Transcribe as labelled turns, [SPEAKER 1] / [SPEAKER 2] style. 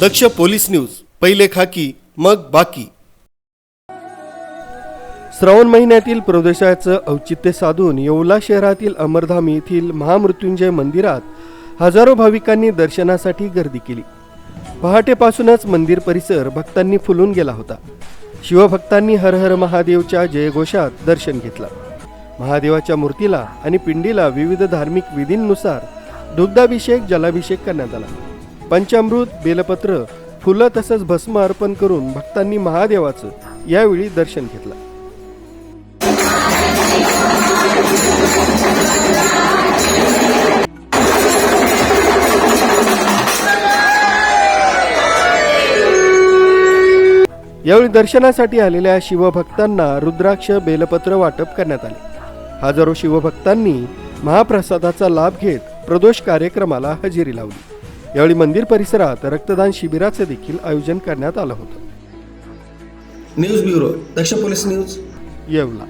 [SPEAKER 1] दक्ष police news पहिले खाकी मग बाकी. श्रावण महिन्यातील प्रदेशाचं औचित्य साधून येवला शहरातील अमरधाम येथील महामृत्युंजय मंदिरात हजारो भाविकांनी दर्शनासाठी गर्दी केली. पहाटेपासूनच मंदिर परिसर भक्तांनी फुलून गेला होता. शिवभक्तांनी हर हर महादेवच्या जयघोषात दर्शन घेतलं. महादेवाच्या मूर्तीला आणि पिंडीला विविध धार्मिक विधींनुसार दुग्धाभिषेक जलाभिषेक करण्यात आला. पंचामृत बेलपत्र फुलं तसंच भस्म अर्पण करून भक्तांनी महादेवाचं यावेळी दर्शन घेतलं. यावेळी दर्शनासाठी आलेल्या शिवभक्तांना रुद्राक्ष बेलपत्र वाटप करण्यात आले. हजारो शिवभक्तांनी महाप्रसादाचा लाभ घेत प्रदोष कार्यक्रमाला हजेरी लावली. यावेळी मंदिर परिसरात रक्तदान शिबिराचे देखील आयोजन करण्यात आलं होतं.
[SPEAKER 2] News bureau Daksh police news.
[SPEAKER 1] Yeola.